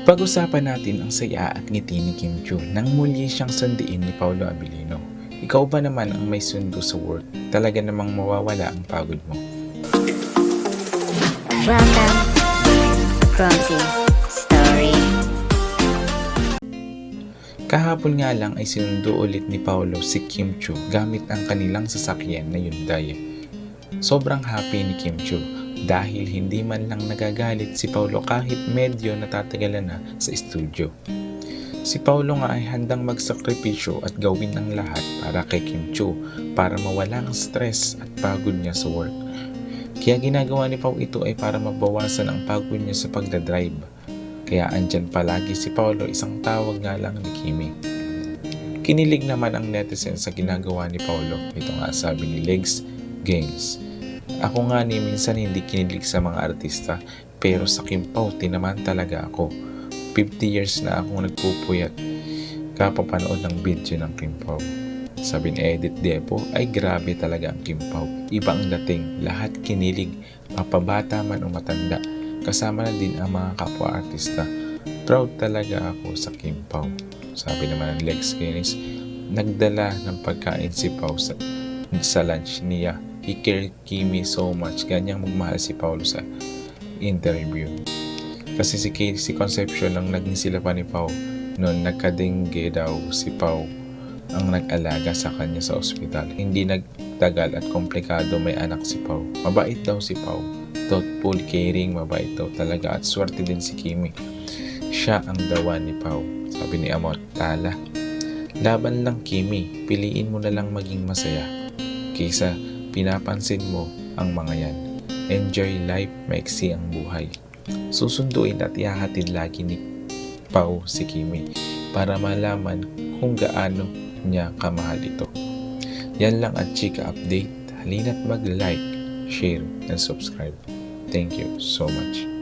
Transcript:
Pag-usapan natin ang saya at ngiti ni Kim Chu nang muli siyang sundiin ni Paolo Abilino. Ikaw ba naman ang may sundo sa work? Talaga namang mawawala ang pagod mo. Welcome, Clumsy Story. Kahapon nga lang ay sinundo ulit ni Paolo si Kim Chu gamit ang kanilang sasakyan na Hyundai. Sobrang happy ni Kim Chu dahil hindi man lang nagagalit si Paolo kahit medyo natatagalan na sa studio. Si Paolo nga ay handang magsakripisyo at gawin ang lahat para kay Kim Chu para mawala ang stress at pagod niya sa work. Kaya ginagawa ni Pao ito ay para mabawasan ang pagod niya sa pagdadrive. Kaya andyan palagi si Paolo isang tawag nga lang ni Kimi. Kinilig naman ang netizen sa ginagawa ni Paolo. Ito nga sabi ni Legs Games. Ako nga ni minsan hindi kinilig sa mga artista pero sa Kim Pao tinaman talaga ako. 50 years na akong nagpupuyat kapapanood ng video ng Kim Pao. Sabi ni Edit Depo ay grabe talaga ang Kim Pao. Iba ang dating, lahat kinilig, mapabata man o matanda. Kasama na din ang mga kapwa-artista. Proud talaga ako sa Kim Pao. Sabi naman ng Lex Guinness, nagdala ng pagkain si Pao sa, sa lunch niya. He cared Kimi so much. Ganyang magmahal si Paulo sa interview. Kasi si Casey Concepcion nang naging sila pa ni Pao noon nagkadengge daw si Pao ang nag-alaga sa kanya sa ospital. Hindi nagtagal at komplikado may anak si Pau. Mabait daw si Pau. Thoughtful, caring, mabait daw talaga at swerte din si Kimi. Siya ang dawa ni Pau. Sabi ni Amot, tala. Laban lang Kimi, piliin mo na lang maging masaya. Kaysa pinapansin mo ang mga yan. Enjoy life, maiksi ang buhay. Susunduin at ihahatid lagi ni Pau si Kimi para malaman kung gaano niya kamahal ito. Yan lang at chika update. Halina't mag-like, share, and subscribe. Thank you so much.